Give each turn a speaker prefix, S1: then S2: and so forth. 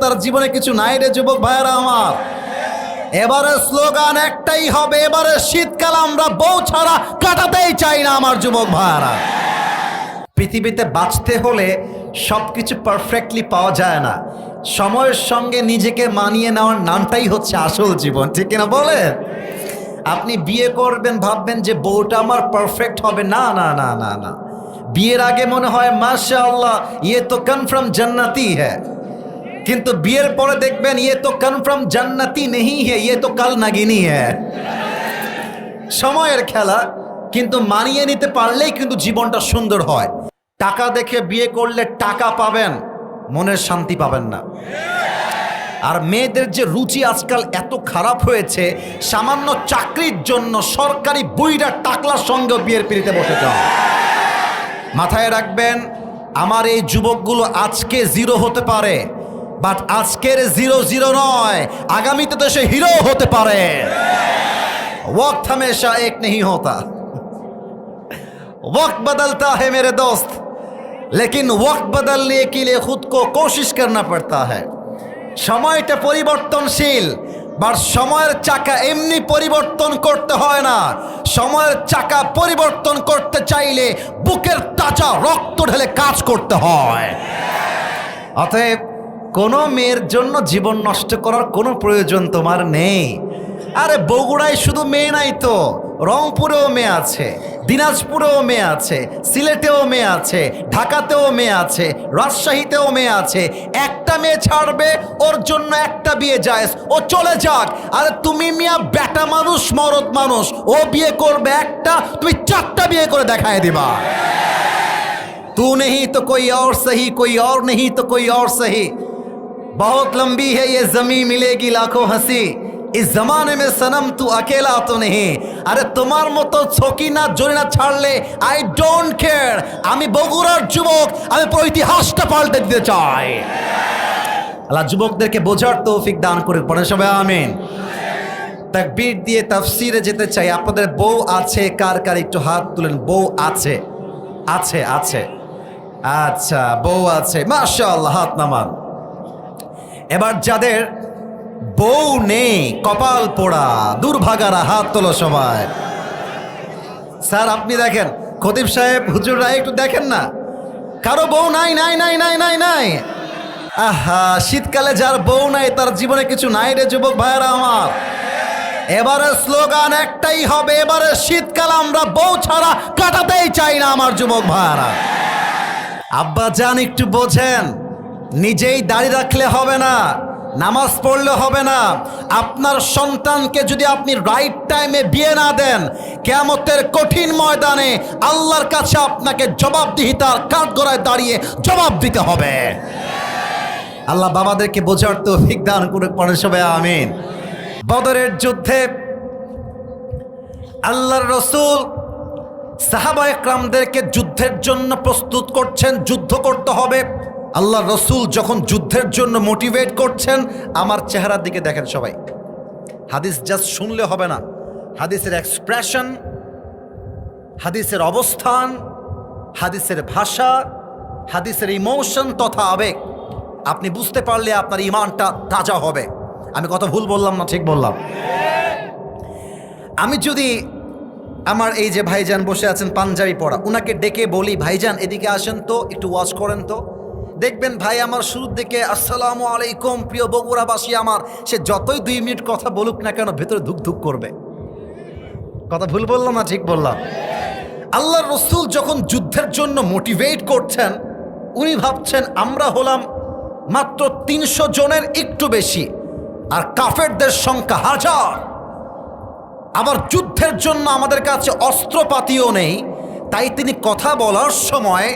S1: তার জীবনে কিছু নাই রে যুবক ভাইয়েরা আমার। এবারে স্লোগান একটাই হবে, এবারে শীতকাল আমরা বউ ছাড়া কাটাতেই চাই না আমার যুবক ভাইয়েরা। পৃথিবীতে বাঁচতে হলে সব কিছু পারফেক্টলি পাওয়া যায় না। সময়ের সঙ্গে নিজেকে মানিয়ে নেওয়ার নামটাই হচ্ছে আসল জীবন, ঠিক কিনা বলেন? আপনি বিয়ে করবেন, ভাববেন যে বউটা আমার পারফেক্ট হবে। না না না না না। বিয়ের আগে মনে হয় মাশা আল্লাহ ইয়ে তো কনফার্ম জান্নাতি হ্যাঁ। কিন্তু বিয়ের পরে দেখবেন ইয়ে তো কনফার্ম জান্নাতি নেই হে ইয়ে তো কাল নাগিনী হ্যাঁ সময়ের খেলা, কিন্তু মানিয়ে নিতে পারলেই কিন্তু জীবনটা সুন্দর হয়। টাকা দেখে বিয়ে করলে টাকা পাবেন, মনের শান্তি পাবেন না। আর মেয়েদের যে রুচি আজকাল এত খারাপ হয়েছে, সামান্য চাকরির জন্য সরকারি বইরা টাকলার সঙ্গে বিয়ের পিড়িতে বসে যাও। মাথায় রাখবেন, আমার এই যুবকগুলো আজকে জিরো হতে পারে। বাট আজকের জিরো জিরো নয় আগামীতে তো সে হিরো হতে পারে वक्त हमेशा एक नहीं होता वक्त बदलता है मेरे दोस्त लेकिन वक्त बदलने के लिए खुद को कोशिश करना पड़ता है সময়টা পরিবর্তনশীল বাট সময়ের চাকা এমনি পরিবর্তন করতে হয় না সময়ের চাকা পরিবর্তন করতে চাইলে বুকের তাজা রক্ত ঢেলে কাজ করতে হয় অতএব কোনো মেয়ের জন্য জীবন নষ্ট করার কোনো প্রয়োজন তোমার নেই। আরে বগুড়ায় শুধু মেয়ে নাই তো, রংপুরেও মেয়ে আছে, দিনাজপুরেও মেয়ে আছে, সিলেটেও মেয়ে আছে, ঢাকাতেও মেয়ে আছে, রাজশাহীতেও মেয়ে আছে। একটা মেয়ে ছাড়বে, ওর জন্য একটা বিয়ে যায়স, ও চলে যাক। আরে তুমি মিয়া বেটা মানুষ, মরদ মানুষ, ও বিয়ে করবে একটা, তুমি চারটা বিয়ে করে দেখায় দিবা। তু নেই তো কই অর সহি, কই অর নেই তো কই অর সহি। बहुत लंबी है ये जमी मिलेगी लाखों हंसी इस जमाने में सनम तू अकेला तो नहीं আরে তোমার মতো ছকি না জড়ি না ছাড়লে আই ডোন্ট কেয়ার আমি বগুড়ার যুবক আমি পুরো ইতিহাসটা পাল্টে দিতে চাই আল্লাহ যুবকদেরকে বোঝার তৌফিক দান করে পড়ে সবাই আমিন তাকবীর দিয়ে তাফসিরে যেতে চাই আপনাদের বউ আছে কার কার একটু হাত তুলেন বউ আছে আছে আছে আচ্ছা বউ আছে মাশাআল্লাহ হাত নামান এবার যাদের বউ নেই, কপাল পোড়া, দুর্ভাগারা, হাত তোলো সবাই। স্যার, আপনি দেখেন, খতিব সাহেব হুজুররা একটু দেখেন না। কারও বউ নাই নাই নাই নাই নাই নাই। আহা, শীতকালে যার বউ নাই, তার জীবনে কিছু নাই রে যুবক ভাইয়েরা আমার। এবারে স্লোগান একটাই হবে, এবারে শীতকাল আমরা বউ ছাড়া কাটাতেই চাই না আমার যুবক ভাইয়েরা। আব্বা যান, একটু বোঝেন। নিজেই দাড়ি রাখলে হবে না, নামাজ পড়লে হবে না। আপনার সন্তানকে যদি আপনি রাইট টাইমে বিয়ে না দেন, কেয়ামতের কঠিন ময়দানে আল্লাহর কাছে আপনাকে জবাবদিহিতার কাঠগড়ায় দাঁড়িয়ে জবাব দিতে হবে। আল্লাহ বাবাদেরকে বোঝার তো দান করে পড়ে সবাই আমিন। বদরের যুদ্ধে আল্লাহর রসুল সাহাবা একরামদেরকে যুদ্ধের জন্য প্রস্তুত করছেন, যুদ্ধ করতে হবে। আল্লাহ রসুল যখন যুদ্ধের জন্য মোটিভেট করছেন, আমার চেহারার দিকে দেখেন সবাই। হাদিস জাস্ট শুনলে হবে না। হাদিসের এক্সপ্রেশন হাদিসের অবস্থান, হাদিসের ভাষা, হাদিসের ইমোশন তথা আবেগ। আপনি বুঝতে পারলে আপনার ইমানটা তাজা হবে। আমি কথা ভুল বললাম না, ঠিক বললাম? আমি যদি আমার এই যে ভাইজান বসে আছেন, পাঞ্জাবি পড়া উনাকে ডেকে বলি, ভাইজান, এদিকে আসেন তো, একটু ওয়াচ করেন তো। দেখবেন ভাই আমার শুরুর দিকে, আসসালামু আলাইকুম, প্রিয় বগুড়াবাসী আমার। সে যতই দুই মিনিট কথা বলুক না কেন ভেতরে ধুক ধুক করবে। কথা ভুল বললাম না, ঠিক বললাম। আল্লাহ রসুল যখন যুদ্ধের জন্য মোটিভেট করছেন, উনি ভাবছেন, আমরা হলাম মাত্র তিনশো জনের একটু বেশি, আর কাফেরদের সংখ্যা হাজার। আবার যুদ্ধের জন্য আমাদের কাছে অস্ত্রপাতিও নেই। তাই তিনি কথা বলার সময়